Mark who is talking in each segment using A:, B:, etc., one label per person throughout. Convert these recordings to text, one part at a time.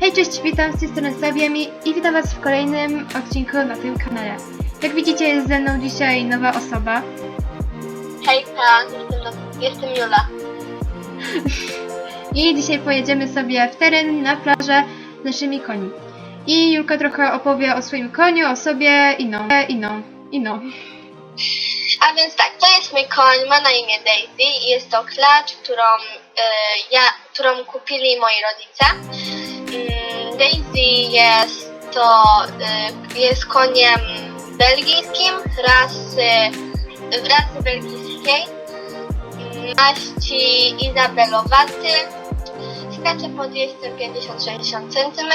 A: Hej, cześć, witam z tej strony Sabiemi i witam was w kolejnym odcinku na tym kanale. Jak widzicie, jest ze mną dzisiaj nowa osoba.
B: Hejka, jestem, jestem Jula.
A: I dzisiaj pojedziemy sobie w teren na plażę z naszymi koni. I Julka trochę opowie o swoim koniu, o sobie i no, i no, i no.
B: A więc tak, to jest mój koń, ma na imię Daisy i jest to klacz, którą, y, ja, którą kupili moi rodzice. Mm, Daisy jest to, y, jest koniem belgijskim, rasy, rasy belgijskiej, maści izabelowaty. Skacze pod jeźdźcem 50-60 cm,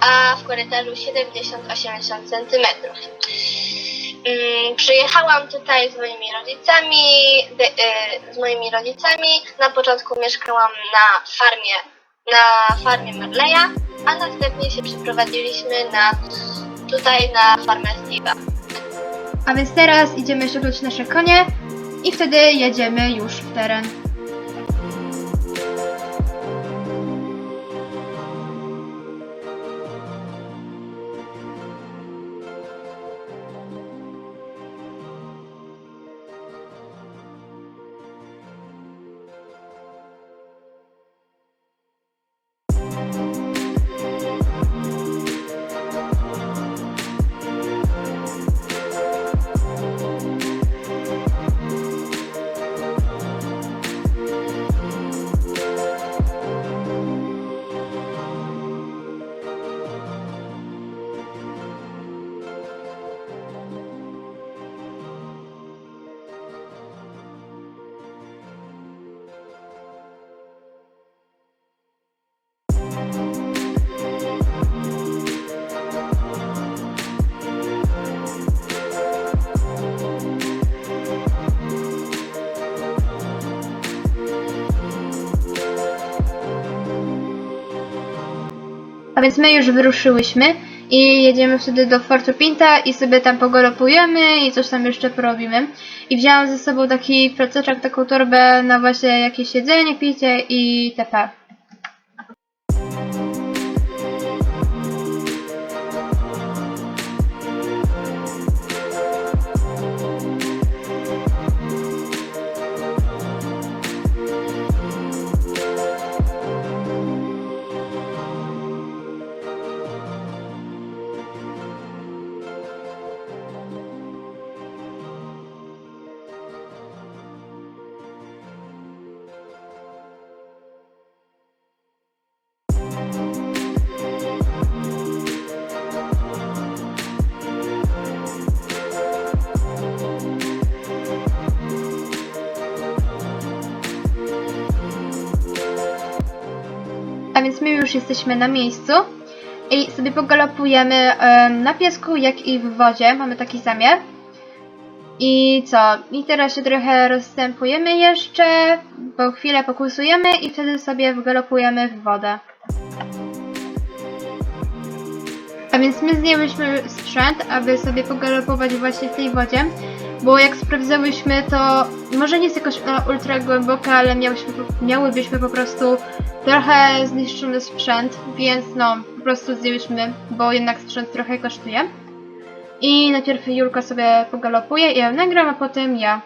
B: a w korytarzu 70-80 cm. Mm, Przyjechałam tutaj z moimi rodzicami, y, z moimi rodzicami. Na początku mieszkałam na farmie, na farmie Marleya, a następnie się przeprowadziliśmy na tutaj na farmę Steve'a.
A: A więc teraz idziemy ściągnąć nasze konie i wtedy jedziemy już w teren. A więc my już wyruszyłyśmy i jedziemy wtedy do Fortu Pinta i sobie tam pogolopujemy i coś tam jeszcze porobimy. I wzięłam ze sobą taki plececzek, taką torbę na właśnie jakieś jedzenie, picie i tp. Więc my już jesteśmy na miejscu i sobie pogalopujemy em, na piesku, jak i w wodzie. Mamy taki zamiar. I co? I teraz się trochę rozstępujemy jeszcze, po chwilę pokusujemy i wtedy sobie wgalopujemy w wodę. A więc my zdjęłyśmy sprzęt, aby sobie pogalopować właśnie w tej wodzie, bo jak sprawdzałyśmy to może nie jest jakoś ona ultra głęboka, ale miałyśmy, miałybyśmy po prostu trochę zniszczony sprzęt, więc no po prostu zdjęłyśmy, bo jednak sprzęt trochę kosztuje. I najpierw Julka sobie pogalopuje i ja nagram, a potem ja.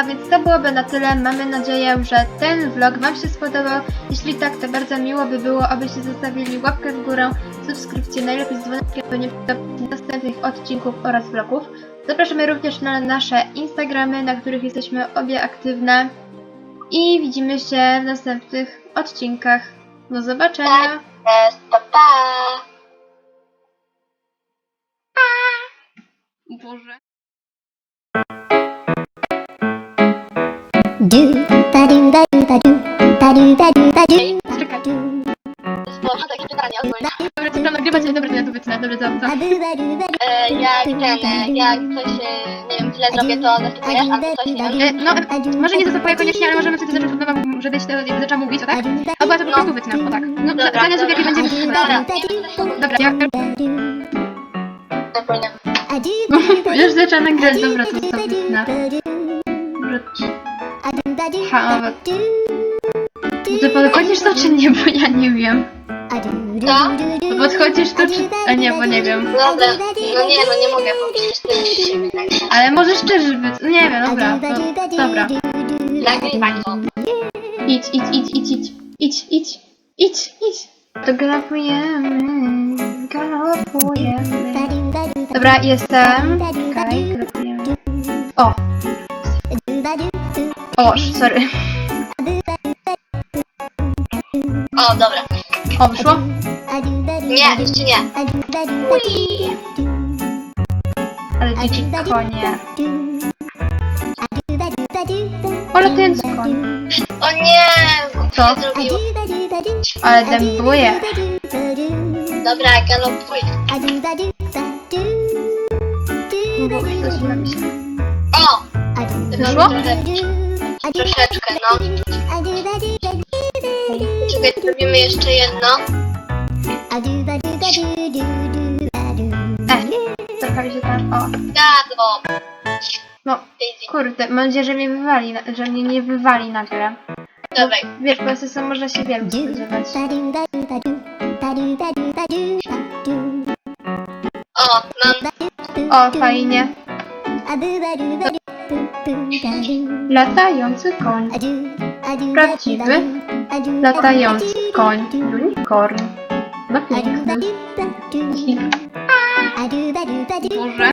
A: A więc to byłoby na tyle. Mamy nadzieję, że ten vlog Wam się spodobał. Jeśli tak, to bardzo miło by było, abyście zostawili łapkę w górę, subskrypcję, najlepiej z dzwoneczkiem, by nie przegapić następnych odcinków oraz vlogów. Zapraszamy również na nasze Instagramy, na których jesteśmy obie aktywne. I widzimy się w następnych odcinkach. Do zobaczenia!
B: Cześć, pa pa!
A: Boże.
C: Do ba do ba do ba do ba do ba do ba do
B: mam takie pytanie ogólne.
A: Dobra, dobra. Dobra,
C: do
B: E, jak ten, e, jak coś, e, nie wiem, źle zrobię, to zacytujesz, albo coś, nie wiem.
A: E, no, e, może nie zastopuję koniecznie, ale możemy wtedy zacząć żebyś to jakby zaczęła mówić, o tak? Albo ja to po prostu wytnę, o tak. No,
B: Dobra,
A: zdania sobie jakie
B: dobra.
A: będzie
B: Dobra.
A: Dobra, ja już zaczęłam nagrać, dobra, to to wytnę. Ha. Ty podchodzisz to czy nie, bo ja nie wiem. Podchodzisz to czy... A nie, bo nie wiem.
B: Dobra, no nie, no nie mogę, bo przecież ty musisz się wygrać.
A: Ale możesz też być... Nie wiem, dobra, to, dobra.
B: Nagrywaj to.
A: Idź, idź, idź, idź, idź. Idź, idź, idź, idź. To galopujemy, galopujemy. Dobra, jestem. Okej, galopujemy. O, o, sorry.
B: O, dobra.
A: O, wyszło?
B: Nie, jeszcze nie.
A: Ale dzieci konie. O, latający koń.
B: O nie!
A: Co?
B: Co zrobił?
A: Ale dębuje.
B: Dobra, galopuj.
A: Bo coś na myśli.
B: O!
A: Wyszło?
B: Troszeczkę, no. Czekaj, zrobimy jeszcze jedno.
A: Trochę się tam... O,
B: Gado!
A: no, kurde, mam nadzieję, że mnie wywali, na- że mnie nie wywali nagle.
B: Dawaj.
A: Wiesz, po prostu można się wielu spodziewać.
B: O, mam.
A: O, fajnie. Latający koń. Prawdziwy, latający koń. Unicorn. No piękny. Boże.